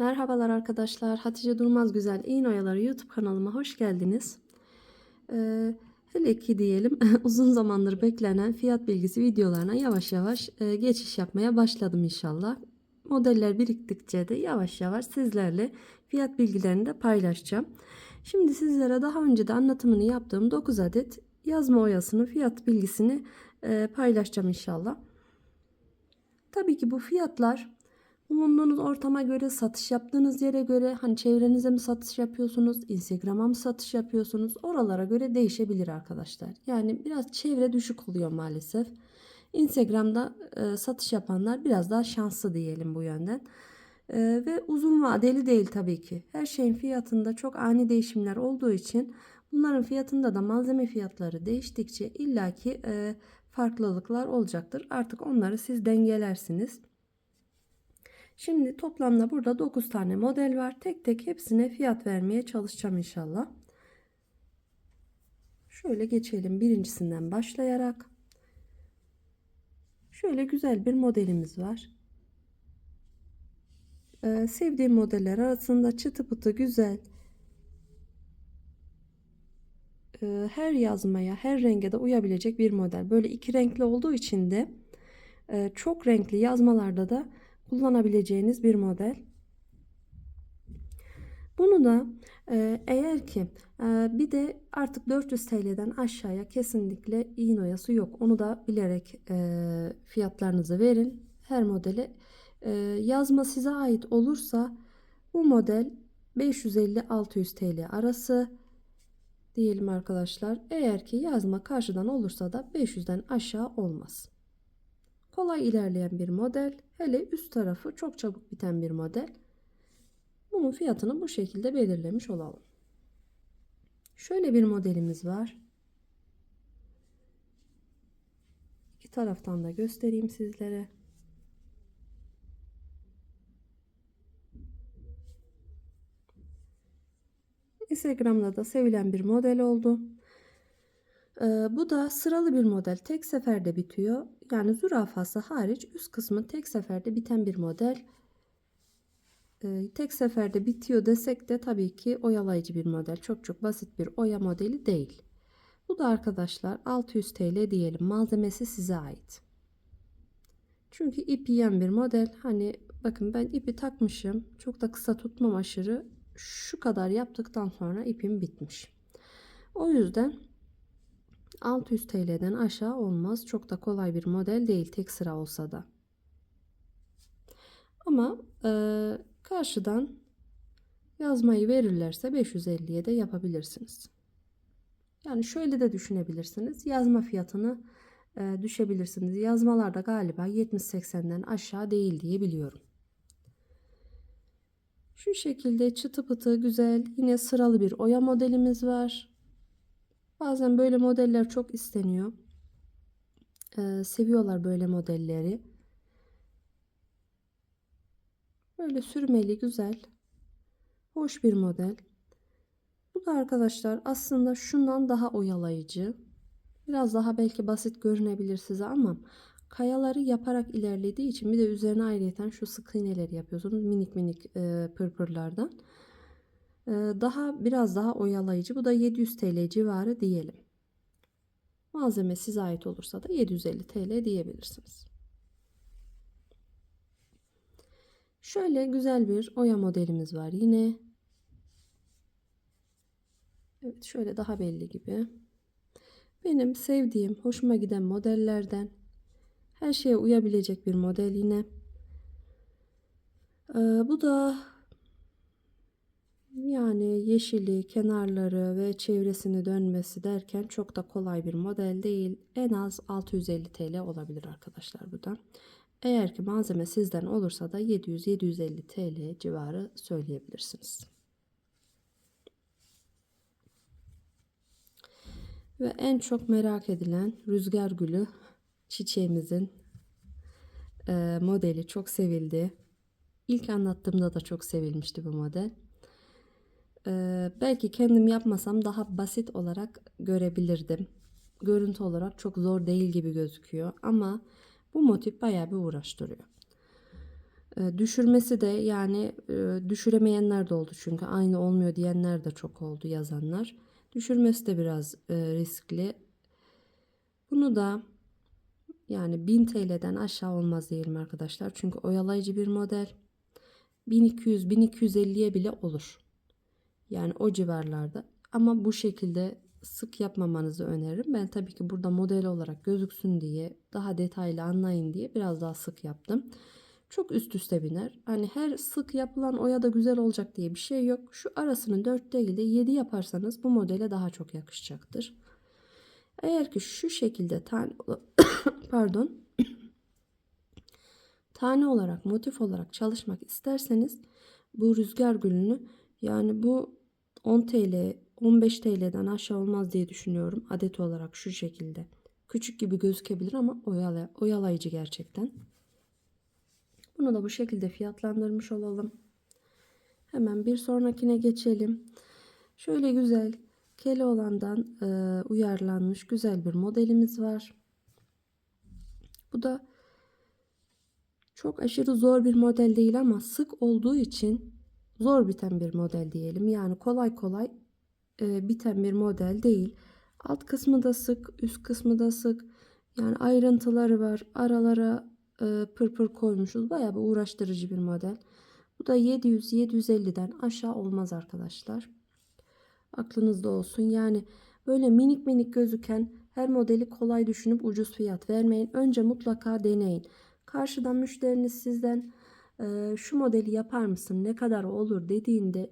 Merhabalar arkadaşlar. Hatice Durmaz Güzel İğne Oyaları YouTube kanalıma hoş geldiniz. Ee, hele ki diyelim uzun zamandır beklenen fiyat bilgisi videolarına yavaş yavaş e, geçiş yapmaya başladım inşallah. Modeller biriktikçe de yavaş yavaş sizlerle fiyat bilgilerini de paylaşacağım. Şimdi sizlere daha önce de anlatımını yaptığım 9 adet yazma oyasının fiyat bilgisini e, paylaşacağım inşallah. Tabii ki bu fiyatlar bulunduğunuz ortama göre, satış yaptığınız yere göre, hani çevrenize mi satış yapıyorsunuz, Instagram'a mı satış yapıyorsunuz, oralara göre değişebilir arkadaşlar. Yani biraz çevre düşük oluyor maalesef. Instagram'da e, satış yapanlar biraz daha şanslı diyelim bu yönden. E, ve uzun vadeli değil tabii ki. Her şeyin fiyatında çok ani değişimler olduğu için bunların fiyatında da malzeme fiyatları değiştikçe illaki e, farklılıklar olacaktır. Artık onları siz dengelersiniz. Şimdi toplamda burada 9 tane model var. Tek tek hepsine fiyat vermeye çalışacağım inşallah. Şöyle geçelim birincisinden başlayarak. Şöyle güzel bir modelimiz var. Ee, sevdiğim modeller arasında çıtı pıtı güzel. Ee, her yazmaya, her renge de uyabilecek bir model. Böyle iki renkli olduğu için de e, çok renkli yazmalarda da kullanabileceğiniz bir model. Bunu da e, eğer ki e, bir de artık 400 TL'den aşağıya kesinlikle iğne oyası yok. Onu da bilerek e, fiyatlarınızı verin. Her modele yazma size ait olursa bu model 550-600 TL arası diyelim arkadaşlar. Eğer ki yazma karşıdan olursa da 500'den aşağı olmaz. Kolay ilerleyen bir model. Hele üst tarafı çok çabuk biten bir model. Bunun fiyatını bu şekilde belirlemiş olalım. Şöyle bir modelimiz var. İki taraftan da göstereyim sizlere. Instagram'da da sevilen bir model oldu. Ee, bu da sıralı bir model. Tek seferde bitiyor. Yani zürafası hariç üst kısmı tek seferde biten bir model. Ee, tek seferde bitiyor desek de tabii ki oyalayıcı bir model. Çok çok basit bir oya modeli değil. Bu da arkadaşlar 600 TL diyelim. Malzemesi size ait. Çünkü ip yiyen bir model. Hani bakın ben ipi takmışım. Çok da kısa tutmam aşırı. Şu kadar yaptıktan sonra ipim bitmiş. O yüzden 600 TL'den aşağı olmaz. Çok da kolay bir model değil tek sıra olsa da. Ama e, karşıdan yazmayı verirlerse 550'ye de yapabilirsiniz. Yani şöyle de düşünebilirsiniz. Yazma fiyatını e, düşebilirsiniz. Yazmalarda galiba 70-80'den aşağı değil diye biliyorum. Şu şekilde çıtı pıtı güzel yine sıralı bir oya modelimiz var. Bazen böyle modeller çok isteniyor. Ee, seviyorlar böyle modelleri. Böyle sürmeli, güzel. Hoş bir model. Bu da arkadaşlar aslında şundan daha oyalayıcı. Biraz daha belki basit görünebilir size ama kayaları yaparak ilerlediği için bir de üzerine ayrıyeten şu sık iğneleri yapıyorsunuz. Minik minik e, pırpırlardan. Ee, daha biraz daha oyalayıcı. Bu da 700 TL civarı diyelim. Malzeme size ait olursa da 750 TL diyebilirsiniz. Şöyle güzel bir oya modelimiz var yine. Evet şöyle daha belli gibi. Benim sevdiğim, hoşuma giden modellerden her şeye uyabilecek bir model yine. Ee, bu da yani yeşili, kenarları ve çevresini dönmesi derken çok da kolay bir model değil. En az 650 TL olabilir arkadaşlar bu da. Eğer ki malzeme sizden olursa da 700-750 TL civarı söyleyebilirsiniz. Ve en çok merak edilen rüzgar gülü çiçeğimizin modeli çok sevildi. İlk anlattığımda da çok sevilmişti bu model. Ee, belki kendim yapmasam daha basit olarak görebilirdim. Görüntü olarak çok zor değil gibi gözüküyor ama bu motif bayağı bir uğraştırıyor. E, düşürmesi de yani e, düşüremeyenler de oldu çünkü aynı olmuyor diyenler de çok oldu yazanlar. Düşürmesi de biraz e, riskli. Bunu da yani 1000 TL'den aşağı olmaz diyelim arkadaşlar. Çünkü oyalayıcı bir model. 1200-1250'ye bile olur. Yani o civarlarda. Ama bu şekilde sık yapmamanızı öneririm. Ben tabii ki burada model olarak gözüksün diye, daha detaylı anlayın diye biraz daha sık yaptım. Çok üst üste biner. Hani her sık yapılan oya da güzel olacak diye bir şey yok. Şu arasını 4 değil de 7 yaparsanız bu modele daha çok yakışacaktır. Eğer ki şu şekilde tane pardon tane olarak motif olarak çalışmak isterseniz bu rüzgar gülünü yani bu 10 TL 15 TL'den aşağı olmaz diye düşünüyorum adet olarak şu şekilde. Küçük gibi gözükebilir ama oyalay oyalayıcı gerçekten. Bunu da bu şekilde fiyatlandırmış olalım. Hemen bir sonrakine geçelim. Şöyle güzel Keloğlan'dan e, uyarlanmış güzel bir modelimiz var. Bu da çok aşırı zor bir model değil ama sık olduğu için zor biten bir model diyelim. Yani kolay kolay e, biten bir model değil. Alt kısmı da sık, üst kısmı da sık. Yani ayrıntıları var. Aralara e, pırpır koymuşuz. Bayağı bir uğraştırıcı bir model. Bu da 700-750'den aşağı olmaz arkadaşlar. Aklınızda olsun. Yani böyle minik minik gözüken her modeli kolay düşünüp ucuz fiyat vermeyin. Önce mutlaka deneyin. Karşıdan müşteriniz sizden e, şu modeli yapar mısın ne kadar olur dediğinde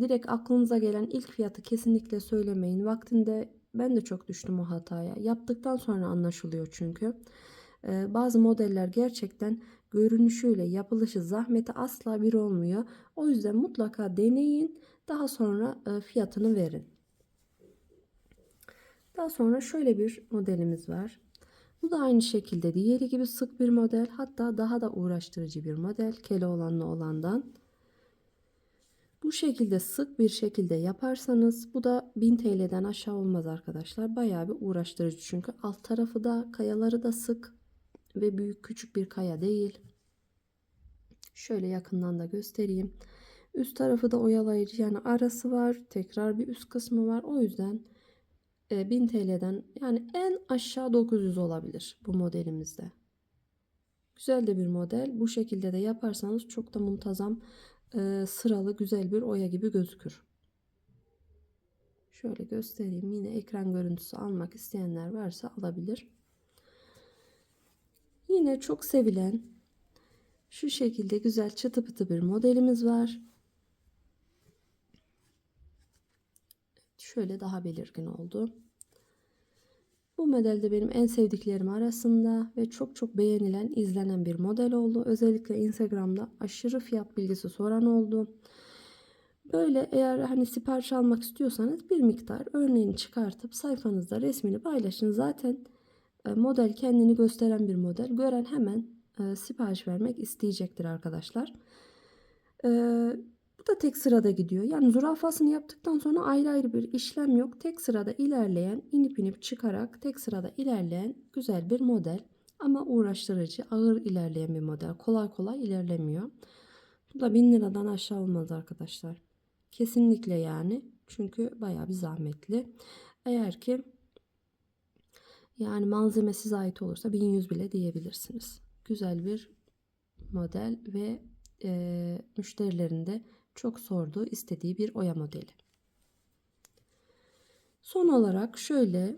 direkt aklınıza gelen ilk fiyatı kesinlikle söylemeyin. Vaktinde ben de çok düştüm o hataya. Yaptıktan sonra anlaşılıyor çünkü. E, bazı modeller gerçekten görünüşüyle yapılışı zahmeti asla bir olmuyor. O yüzden mutlaka deneyin. Daha sonra e, fiyatını verin. Daha sonra şöyle bir modelimiz var. Bu da aynı şekilde diğeri gibi sık bir model. Hatta daha da uğraştırıcı bir model. Keloğlanlı olandan. Bu şekilde sık bir şekilde yaparsanız bu da 1000 TL'den aşağı olmaz arkadaşlar. Bayağı bir uğraştırıcı çünkü alt tarafı da kayaları da sık ve büyük küçük bir kaya değil. Şöyle yakından da göstereyim. Üst tarafı da oyalayıcı yani arası var. Tekrar bir üst kısmı var. O yüzden 1000 e, TL'den yani en aşağı 900 olabilir bu modelimizde. Güzel de bir model. Bu şekilde de yaparsanız çok da muntazam e, sıralı güzel bir oya gibi gözükür. Şöyle göstereyim. Yine ekran görüntüsü almak isteyenler varsa alabilir. Yine çok sevilen şu şekilde güzel çıtı pıtı bir modelimiz var. Şöyle daha belirgin oldu. Bu model de benim en sevdiklerim arasında ve çok çok beğenilen, izlenen bir model oldu. Özellikle Instagram'da aşırı fiyat bilgisi soran oldu. Böyle eğer hani sipariş almak istiyorsanız bir miktar örneğini çıkartıp sayfanızda resmini paylaşın. Zaten e, model kendini gösteren bir model. Gören hemen e, sipariş vermek isteyecektir arkadaşlar. Da tek sırada gidiyor. Yani zürafasını yaptıktan sonra ayrı ayrı bir işlem yok. Tek sırada ilerleyen, inip inip çıkarak tek sırada ilerleyen güzel bir model. Ama uğraştırıcı, ağır ilerleyen bir model. Kolay kolay ilerlemiyor. Bu da 1000 liradan aşağı olmaz arkadaşlar. Kesinlikle yani. Çünkü bayağı bir zahmetli. Eğer ki yani malzemesiz ait olursa 1100 bile diyebilirsiniz. Güzel bir model ve e, müşterilerin de çok sorduğu, istediği bir oya modeli. Son olarak şöyle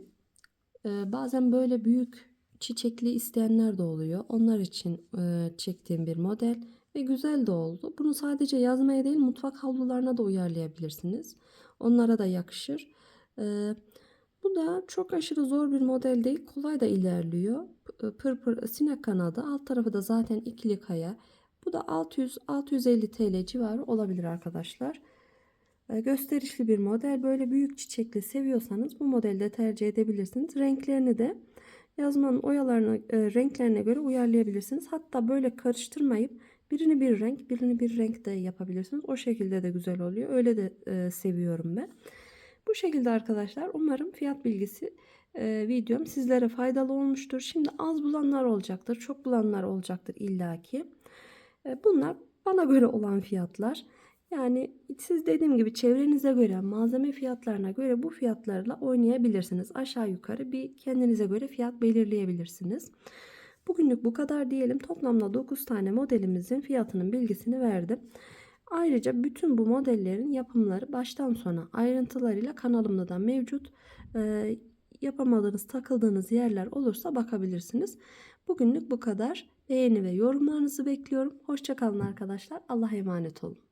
e, bazen böyle büyük çiçekli isteyenler de oluyor. Onlar için e, çektiğim bir model ve güzel de oldu. Bunu sadece yazmaya değil mutfak havlularına da uyarlayabilirsiniz. Onlara da yakışır. E, bu da çok aşırı zor bir model değil. Kolay da ilerliyor. Pır pır sinek kanadı. Alt tarafı da zaten ikili kaya. Bu da 600-650 TL civarı olabilir arkadaşlar. Ee, gösterişli bir model. Böyle büyük çiçekli seviyorsanız bu modelde tercih edebilirsiniz. Renklerini de yazmanın oyalarına, e, renklerine göre uyarlayabilirsiniz. Hatta böyle karıştırmayıp birini bir renk, birini bir renk de yapabilirsiniz. O şekilde de güzel oluyor. Öyle de e, seviyorum ben. Bu şekilde arkadaşlar umarım fiyat bilgisi e, videom sizlere faydalı olmuştur. Şimdi az bulanlar olacaktır, çok bulanlar olacaktır illaki. E, bunlar bana göre olan fiyatlar. Yani siz dediğim gibi çevrenize göre, malzeme fiyatlarına göre bu fiyatlarla oynayabilirsiniz. Aşağı yukarı bir kendinize göre fiyat belirleyebilirsiniz. Bugünlük bu kadar diyelim. Toplamda 9 tane modelimizin fiyatının bilgisini verdim. Ayrıca bütün bu modellerin yapımları baştan sona ayrıntılarıyla kanalımda da mevcut. Ee, yapamadığınız, takıldığınız yerler olursa bakabilirsiniz. Bugünlük bu kadar. Beğeni ve yorumlarınızı bekliyorum. Hoşçakalın arkadaşlar. Allah'a emanet olun.